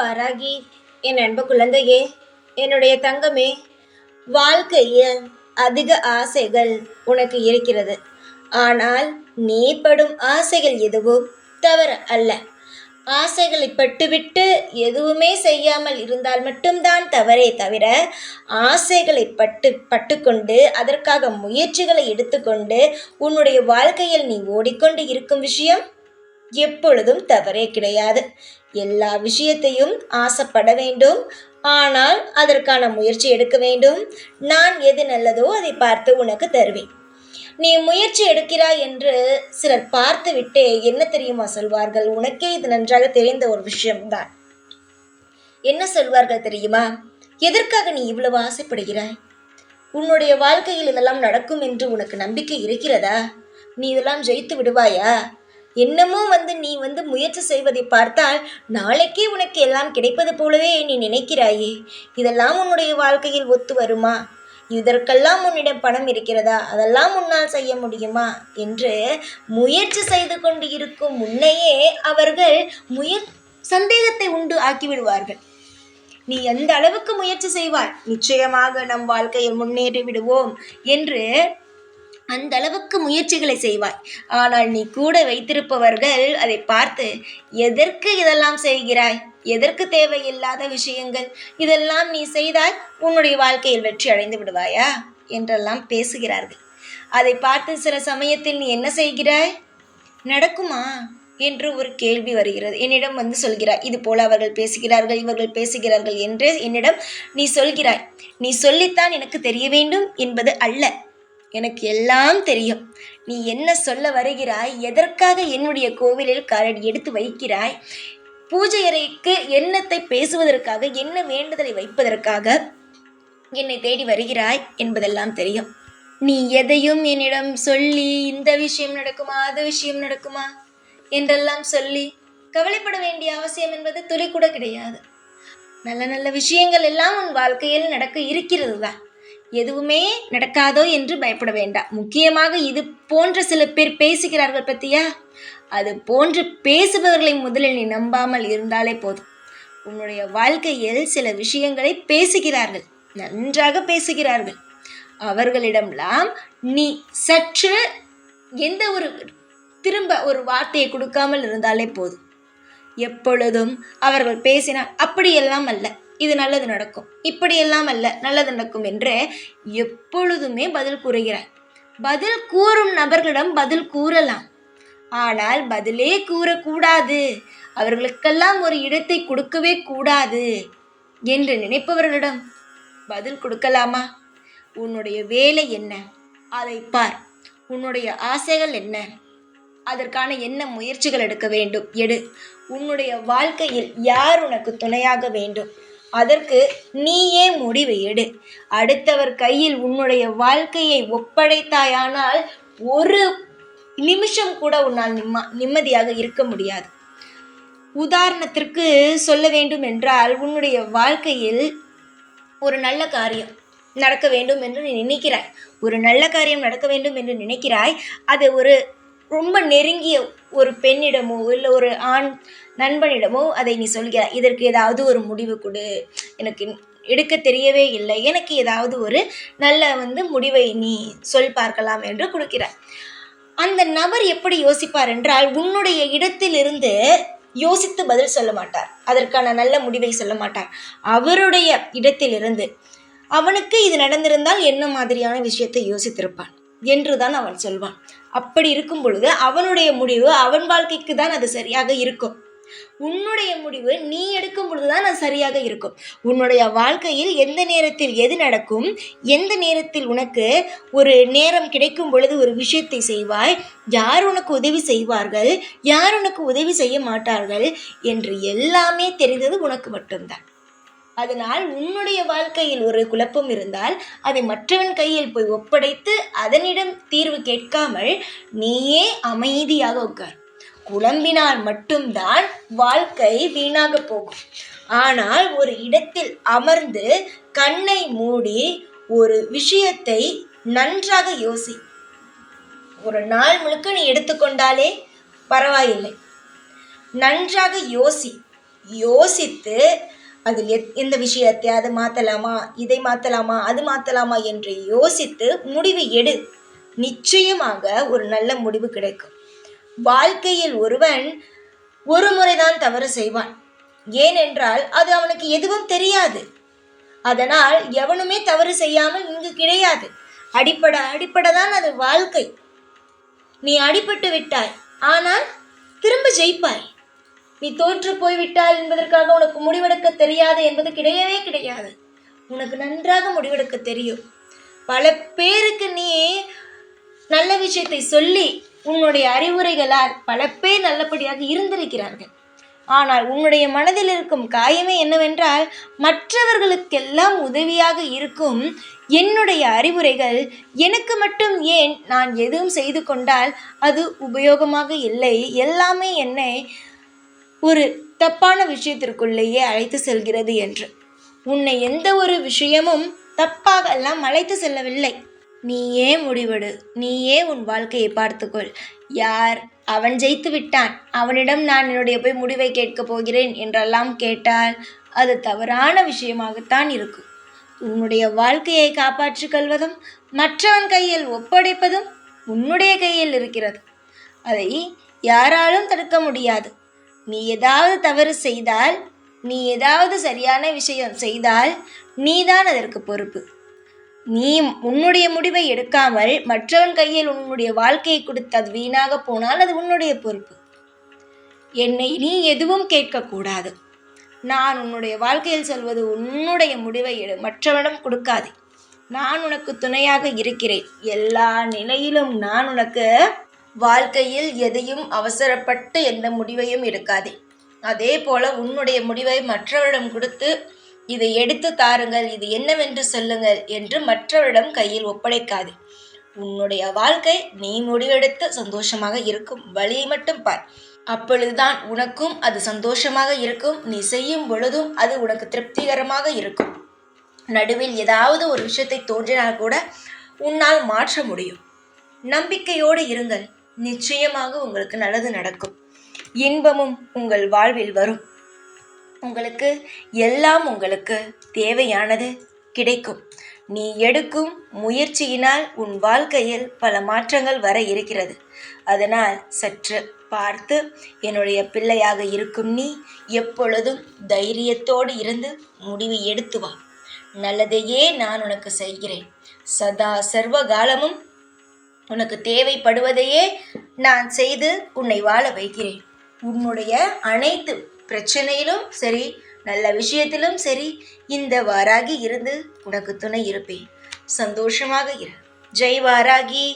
வராகி என் அன்பு குழந்தையே என்னுடைய தங்கமே வாழ்க்கையில் அதிக ஆசைகள் உனக்கு இருக்கிறது. ஆனால் நீ படும் ஆசைகள் எதுவும் தவறு அல்ல. ஆசைகளை பட்டுவிட்டு எதுவுமே செய்யாமல் இருந்தால் மட்டும்தான் தவறே தவிர ஆசைகளை பட்டு பட்டுக்கொண்டு அதற்காக முயற்சிகளை எடுத்துக்கொண்டு உன்னுடைய வாழ்க்கையில் நீ ஓடிக்கொண்டு இருக்கும் விஷயம் எப்பொழுதும் தவறே கிடையாது. எல்லா விஷயத்தையும் ஆசைப்பட வேண்டும். ஆனால் அதற்கான முயற்சி எடுக்க வேண்டும். நான் எது நல்லதோ அதை பார்த்து உனக்கு தருவேன். நீ முயற்சி எடுக்கிறாய் என்று சிலர் பார்த்துவிட்டே என்ன தெரியுமா சொல்வார்கள்? உனக்கே இது நன்றாக தெரிந்த ஒரு விஷயம்தான். என்ன சொல்வார்கள் தெரியுமா? எதற்காக நீ இவ்வளவு ஆசைப்படுகிறாய்? உன்னுடைய வாழ்க்கையில் இதெல்லாம் நடக்கும் என்று உனக்கு நம்பிக்கை இருக்கிறதா? நீ இதெல்லாம் ஜெயித்து விடுவாயா? என்னமோ வந்து நீ வந்து முயற்சி செய்வதை பார்த்தால் நாளைக்கே உனக்கு எல்லாம் கிடைப்பது போலவே நீ நினைக்கிறாயே. இதெல்லாம் உன்னுடைய வாழ்க்கையில் ஒத்து வருமா? இதற்கெல்லாம் உன்னிடம் பணம் இருக்கிறதா? அதெல்லாம் உன்னால் செய்ய முடியுமா? என்று முயற்சி செய்து கொண்டு இருக்கும் முன்னையே அவர்கள் முயற் சந்தேகத்தை உண்டு ஆக்கிவிடுவார்கள். நீ எந்த அளவுக்கு முயற்சி செய்வாய்? நிச்சயமாக நம் வாழ்க்கையில் முன்னேறி விடுவோம் என்று அந்த அளவுக்கு முயற்சிகளை செய்வாய். ஆனால் நீ கூட வைத்திருப்பவர்கள் அதை பார்த்து எதற்கு இதெல்லாம் செய்கிறாய்? எதற்கு தேவையில்லாத விஷயங்கள்? இதெல்லாம் நீ செய்தால் உன்னுடைய வாழ்க்கையில் வெற்றி அடைந்து விடுவாயா? என்றெல்லாம் பேசுகிறார்கள். அதை பார்த்து சில சமயத்தில் நீ என்ன செய்கிறாய்? நடக்குமா? என்று ஒரு கேள்வி வருகிறது. என்னிடம் வந்து சொல்கிறாய் இது போல அவர்கள் பேசுகிறார்கள் இவர்கள் பேசுகிறார்கள் என்று என்னிடம் நீ சொல்கிறாய். நீ சொல்லித்தான் எனக்கு தெரிய வேண்டும் என்பது அல்ல. எனக்கு எல்லாம் தெரியும். நீ என்ன சொல்ல வருகிறாய்? எதற்காக என்னுடைய கோவிலில் காலடி எடுத்து வைக்கிறாய்? பூஜை அறைக்கு என்னத்தை பேசுவதற்காக என்ன வேண்டுதலை வைப்பதற்காக என்னை தேடி வருகிறாய் என்பதெல்லாம் தெரியும். நீ எதையும் என்னிடம் சொல்லி இந்த விஷயம் நடக்குமா அது விஷயம் நடக்குமா என்றெல்லாம் சொல்லி கவலைப்பட வேண்டிய அவசியம் என்பது துளி கூட கிடையாது. நல்ல நல்ல விஷயங்கள் எல்லாம் உன் வாழ்க்கையில் நடக்க இருக்கிறது தான். எதுவுமே நடக்காதோ என்று பயப்பட வேண்டாம். முக்கியமாக இது போன்ற சில பேர் பேசுகிறார்கள் பத்தியா? அது போன்று பேசுபவர்களை முதலில் நீ நம்பாமல் இருந்தாலே போதும். உன்னுடைய வாழ்க்கையில் சில விஷயங்களை பேசுகிறார்கள். நன்றாக பேசுகிறார்கள். அவர்களிடம்லாம் நீ சற்று எந்த ஒரு திரும்ப ஒரு வார்த்தையை கொடுக்காமல் இருந்தாலே போதும். எப்பொழுதும் அவர்கள் பேசினால் அப்படியெல்லாம் அல்ல. இது நல்லது நடக்கும். இப்படியெல்லாம் அல்ல நல்லது நடக்கும் என்று எப்பொழுதுமே பதில் கூறுகிறார். பதில் கூறும் நபர்களிடம் பதில் கூறலாம். ஆனால் பதிலே கூறக்கூடாது. அவர்களுக்கெல்லாம் ஒரு இடத்தை கொடுக்கவே கூடாது என்று நினைப்பவர்களிடம் பதில் கொடுக்கலாமா? உன்னுடைய வேலை என்ன? அதை பார். உன்னுடைய ஆசைகள் என்ன? அதற்கான என்ன முயற்சிகள் எடுக்க வேண்டும்? எடு. உன்னுடைய வாழ்க்கையில் யார் உனக்கு துணையாக வேண்டும்? அதற்கு நீயே முடிவு எடு. அடுத்தவர் கையில் உன்னுடைய வாழ்க்கையை ஒப்படைத்தாயானால் ஒரு நிமிஷம் கூட உன்னால் நிம்ம நிம்மதியாக இருக்க முடியாது. உதாரணத்திற்கு சொல்ல வேண்டும் என்றால் உன்னுடைய வாழ்க்கையில் ஒரு நல்ல காரியம் நடக்க வேண்டும் என்று நீ நினைக்கிறாய். ஒரு நல்ல காரியம் நடக்க வேண்டும் என்று நினைக்கிறாய். அது ஒரு ரொம்ப நெருங்கிய ஒரு பெண்ணிடமோ இல்லை ஒரு ஆண் நண்பனிடமோ அதை நீ சொல்கிறாய் இதற்கு ஏதாவது ஒரு முடிவு கொடு. எனக்கு எடுக்க தெரியவே இல்லை. எனக்கு ஏதாவது ஒரு நல்ல வந்து முடிவை நீ சொல் பார்க்கலாம் என்று கொடுக்கிறார் அந்த நபர் எப்படி யோசிப்பார் என்றால் உன்னுடைய இடத்திலிருந்து யோசித்து பதில் சொல்ல மாட்டார். அதற்கான நல்ல முடிவை சொல்ல மாட்டார். அவருடைய இடத்திலிருந்து. அவனுக்கு இது நடந்திருந்தால் என்ன மாதிரியான விஷயத்தை யோசித்திருப்பான்? என்றுதான் அவன் சொல்வான். அப்படி இருக்கும் பொழுது அவனுடைய முடிவு அவன் வாழ்க்கைக்கு தான் அது சரியாக இருக்கும். உன்னுடைய முடிவு நீ எடுக்கும் பொழுதுதான் அது சரியாக இருக்கும். உன்னுடைய வாழ்க்கையில் எந்த நேரத்தில் எது நடக்கும் எந்த நேரத்தில் உனக்கு ஒரு நேரம் கிடைக்கும் பொழுது ஒரு விஷயத்தை செய்வாய் யார் உனக்கு உதவி செய்வார்கள் யார் உனக்கு உதவி செய்ய மாட்டார்கள் என்று எல்லாமே தெரிந்தது உனக்கு மட்டும்தான். அதனால் உன்னுடைய வாழ்க்கையில் ஒரு குழப்பம் இருந்தால் அதை மற்றவன் கையில் போய் ஒப்படைத்து அதனிடம் தீர்வு கேட்காமல் நீயே அமைதியாக உட்கார். குழம்பினால் மட்டும்தான் வாழ்க்கை வீணாக போகும். ஆனால் ஒரு இடத்தில் அமர்ந்து கண்ணை மூடி ஒரு விஷயத்தை நன்றாக யோசி. ஒரு நாள் முழுக்க நீ எடுத்துக்கொண்டாலே பரவாயில்லை. நன்றாக யோசி. யோசித்து அதில் எத் எந்த விஷயத்தை அதை மாற்றலாமா இதை மாற்றலாமா அது மாற்றலாமா என்று யோசித்து முடிவு எடு. நிச்சயமாக ஒரு நல்ல முடிவு கிடைக்கும். வாழ்க்கையில் ஒருவன் ஒரு முறைதான் தவறு செய்வான். ஏனென்றால் அது அவனுக்கு எதுவும் தெரியாது. அதனால் எவனுமே தவறு செய்யாமல் இங்கு கிடையாது. அடிப்பட அடிப்பட தான் அது வாழ்க்கை. நீ அடிபட்டு விட்டாய் ஆனால் திரும்ப ஜெயிப்பாய். நீ தோற்று போய்விட்டாய் என்பதற்காக உனக்கு முடிவெடுக்க தெரியாது என்பது கிடையவே கிடையாது. உனக்கு நன்றாக முடிவெடுக்க தெரியும். பல பேருக்கு நீ நல்ல விஷயத்தை சொல்லி உன்னுடைய அறிவுரைகளால் பல பேர் நல்லபடியாக இருந்திருக்கிறார்கள். ஆனால் உன்னுடைய மனதில் இருக்கும் காயமே என்னவென்றால் மற்றவர்களுக்கெல்லாம் உதவியாக இருக்கும் என்னுடைய அறிவுரைகள். எனக்கு மட்டும் ஏன் நான் எதுவும் செய்து கொண்டால் அது உபயோகமாக இல்லை? எல்லாமே என்னை ஒரு தப்பான விஷயத்திற்குள்ளேயே அழைத்து செல்கிறது என்று. உன்னை எந்த ஒரு விஷயமும் தப்பாக எல்லாம் அழைத்து செல்லவில்லை. நீயே முடிவெடு. நீயே உன் வாழ்க்கையை பார்த்துக்கொள். யார் அவன் ஜெயித்து விட்டான்? அவனிடம் நான் என்னுடைய போய் முடிவை கேட்கப் போகிறேன் என்றெல்லாம் கேட்டால் அது தவறான விஷயமாகத்தான் இருக்கும். உன்னுடைய வாழ்க்கையை காப்பாற்றிக் கொள்வதும் மற்றவன் கையில் ஒப்படைப்பதும் உன்னுடைய கையில் இருக்கிறது. அதை யாராலும் தடுக்க முடியாது. நீ ஏதாவது தவறு செய்தால் நீ ஏதாவது சரியான விஷயம் செய்தால் நீதான் அதற்கு பொறுப்பு. நீ உன்னுடைய முடிவை எடுக்காமல் மற்றவன் கையில் உன்னுடைய வாழ்க்கையை கொடுத்து அது வீணாக போனால் அது உன்னுடைய பொறுப்பு. என்னை நீ எதுவும் கேட்கக்கூடாது. நான் உன்னுடைய வாழ்க்கையில் சொல்வது உன்னுடைய முடிவை எடு மற்றவனிடம் கொடுக்காதே. நான் உனக்கு துணையாக இருக்கிறேன். எல்லா நிலையிலும் நான் உனக்கு வாழ்க்கையில் எதையும் அவசரப்பட்டு எந்த முடிவையும் எடுக்காதே. அதே போல உன்னுடைய முடிவை மற்றவரிடம் கொடுத்து இதை எடுத்து தாருங்கள் இது என்னவென்று சொல்லுங்கள் என்று மற்றவரிடம் கையில் ஒப்படைக்காதே. உன்னுடைய வாழ்க்கை நீ முடிவெடுத்து சந்தோஷமாக இருக்கும் வழியை மட்டும் பார். அப்பொழுதுதான் உனக்கும் அது சந்தோஷமாக இருக்கும். நீ செய்யும் பொழுதும் அது உனக்கு திருப்திகரமாக இருக்கும். நடுவில் ஏதாவது ஒரு விஷயத்தை தோன்றினால் கூட உன்னால் மாற்ற முடியும். நம்பிக்கையோடு இருங்கள். நிச்சயமாக உங்களுக்கு நல்லது நடக்கும். இன்பமும் உங்கள் வாழ்வில் வரும். உங்களுக்கு எல்லாம் உங்களுக்கு தேவையானது கிடைக்கும். நீ எடுக்கும் முயற்சியினால் உன் வாழ்க்கையில் பல மாற்றங்கள் வர இருக்கிறது. அதனால் சற்று பார்த்து என்னுடைய பிள்ளையாக இருக்கும் நீ எப்பொழுதும் தைரியத்தோடு இருந்து முடிவு எடுத்து வா. நல்லதையே நான் உனக்கு செய்கிறேன். சதா சர்வ காலமும் உனக்கு தேவைப்படுவதையே நான் செய்து உன்னை வாழ வைக்கிறேன். உன்னுடைய அனைத்து பிரச்சனையிலும் சரி நல்ல விஷயத்திலும் சரி இந்த வாராகி இருந்து உனக்கு துணை இருப்பேன். சந்தோஷமாக இரு. ஜெய் வாராகி.